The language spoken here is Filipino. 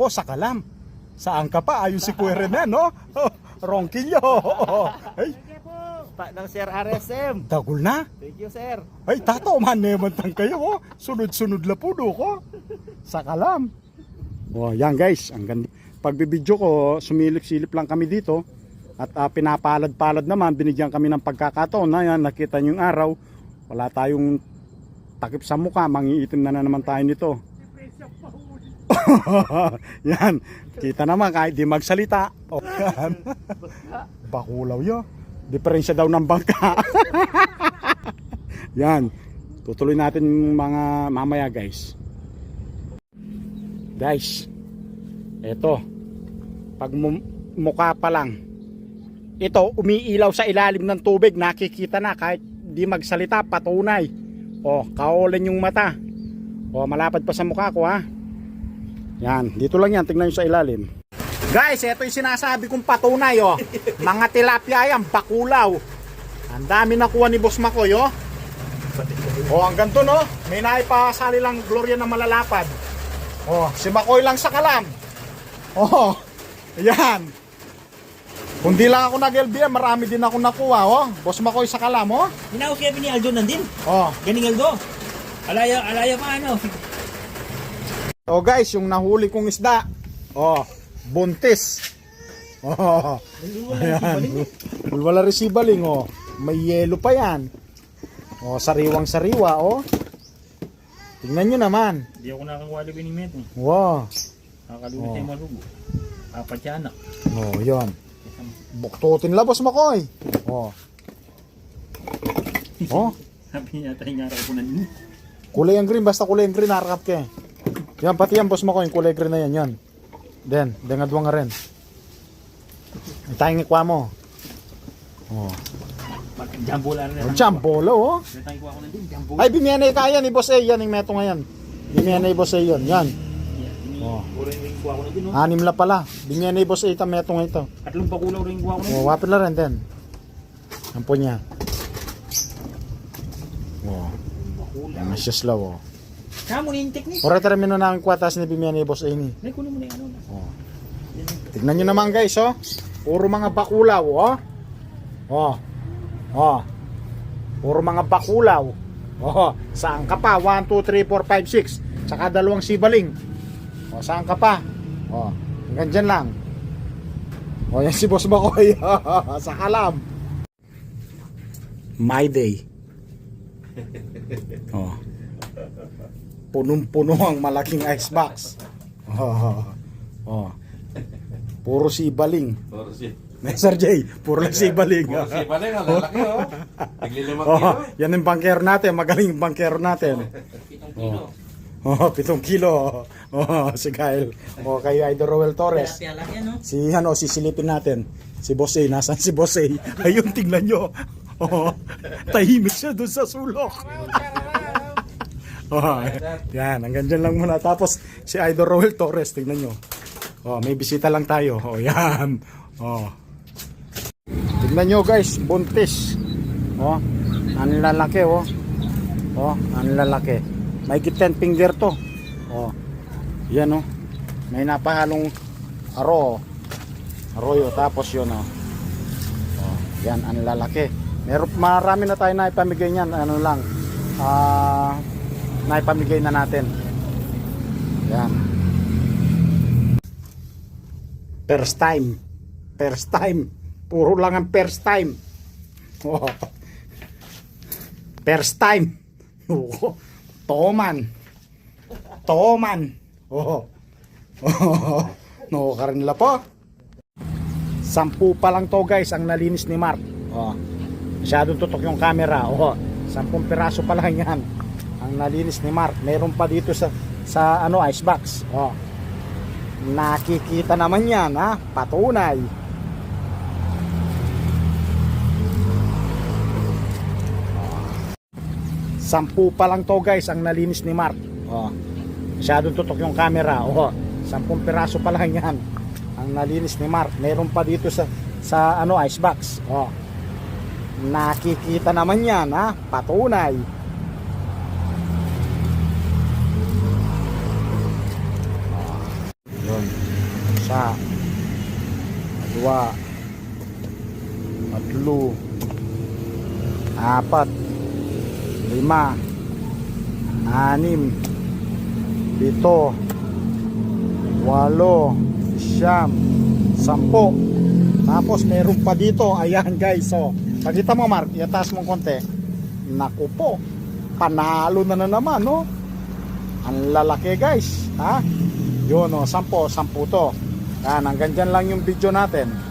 po sa kalam. Saan ka pa? Ayun si Kuya Rene, no? Oh, Ronquillo. Ay, Pa ng Sir RSM. tagol na. Thank you, sir. Ay, tato, manemantang kayo, oh. Sunod-sunod la po, ko. Sa kalam. Oh, yan guys, ang ganda. Pagbibidyo ko, sumilip-silip lang kami dito. At ah, pinapalad-palad naman, binigyan kami ng pagkakataon na yan, nakita nyo yung araw. Wala tayong takip sa mukha, mangiitim na na naman tayo nito. yan, kita naman kahit di magsalita. Oh, yan. Bakulaw yo. Diferensya daw ng bangka. yan. Tutuloy natin mga mamaya guys. Guys, eto. Pag mu- mukha pa lang. Ito, umiilaw sa ilalim ng tubig. Nakikita na kahit di magsalita, patunay. O, kaolan yung mata. O, malapad pa sa mukha ko ha. Yan, dito lang yan. Tingnan nyo sa ilalim. Guys, ito yung sinasabi kong patunay, oh. Mga tilapia yan, bakulaw. Ang dami nakuha ni Boss Makoy, oh. Oh, ang ganito, no? May naipasali lang Gloria na malalapad. Oh, si Makoy lang sa kalam. Oh, yan. Kung di lang ako nag-LBM, marami din ako nakuha, oh. Boss Makoy sa kalam, oh. Hinaos kaya ni Aldo nandin. Oh, Ganing Aldo. Alaya, alaya pa ano. Oh guys, yung nahuli kong isda. Oh, buntis. Oh. Ayan. Wala resibaling oh. May yelo pa yan. Oh, sariwang sariwa oh. Tingnan nyo naman. Hindi ako nakakuha ni Binimet. eh. Wow. Nakakaluwi Oh. tayo malugo. Apat siya anak. Oh, yon. Buktutin labos makoy. Oh. Oh, Sabi niya tayo nga ako nandun. kulay ang green basta kulay ang green harakap ke. Yan pati yan boss makoy, kulay green na yan, yan. Den, dengadwa nga rin. Itayang ikwa mo. Oh. Jumbo lang na. Oh. Ko ako nandun. Jumbo. Ay, bimiyanay kaya ni Boss A. Yan yung meto ngayon. Bimiyanay Boss A yun. Yan. Oh. Rin ko no? Anim la pala. Bimiyanay Boss A ito meto ngayon ito. Tatlong pakulaw rin ko ako nandun. Oh, wapit la rin din. Ampo niya. Oh. Masyas law oh. Kamo ni technique. Ora tara mino na ang kwatas ni bimiyanay Boss A ni. May kunin mo yung ano. na. Oh. Tignan nyo naman guys oh. Puro mga bakulaw oh. Oh. Oh. Puro mga bakulaw. Oh, saan ka pa? 1, 2, 3, 4, 5, 6. Saka dalawang sibaling. Oh, saan ka pa? Oh, hanggang dyan lang. Oh, yan si Boss Makoy. sa kalam. My day. Oh. Punong-puno ang malaking icebox. Oh. Oh. Puro sibaling. Puro si Sir J, puro lang sibaling. Puro si Baleng, ang lalaki oh. Naglilimang Oh, kilo. yan yung bangkero natin, magaling yung bangkero natin. Oh. Oh, pitong kilo. Oh, si Kyle. Oh, kay Idol Roel Torres. Si ano, sisilipin natin. Si Boss A, nasan si Boss A? Ayun, tingnan nyo. Oh, tahimik siya doon sa sulok. oh, yan, hanggang dyan lang muna. Tapos, si Idol Roel Torres, tingnan nyo. Oh, may bisita lang tayo. Oh, yan. Oh. Tingnan nyo guys, buntis. Oh, ang lalaki oh. Oh, ang lalaki. May 10 finger to. Oh. Yan oh. May napahalong aro. oh. Arroyo tapos yun oh. Oh, yan ang lalaki. Meron marami na tayo na ipamigay niyan. Ano lang. Ah, naipamigay na natin. Yan. First time. First time. Puro lang ang first time. Oh. First time. Oh. Toman. Toman. Oh. Oh. No, karin la po. Sampu pa lang to guys ang nalinis ni Mark. Oh. Masyadong tutok yung camera. Oh. Sampung piraso pa lang yan. Ang nalinis ni Mark. Meron pa dito sa sa ano icebox. Oh. Nakikita naman yan ha. Patunay. Sampu pa lang to guys ang nalinis ni Mark. Oh. Masyadong tutok yung camera. Oh. Sampung piraso pa lang yan. Ang nalinis ni Mark. Meron pa dito sa sa ano icebox. Oh. Nakikita naman yan ha. Patunay. Oh. Yun. Isa. Dua. Tatlo. Apat. Lima. Anim. Pito. Walo. Siyam. Sampo. Tapos meron pa dito. Ayan guys. So, pagkita mo Mark, iatas mo konti. Naku po. Panalo na na naman, no? Ang lalaki guys. Ha? Yun, oh, sampo, sampu to. Yan, hanggang dyan lang yung video natin.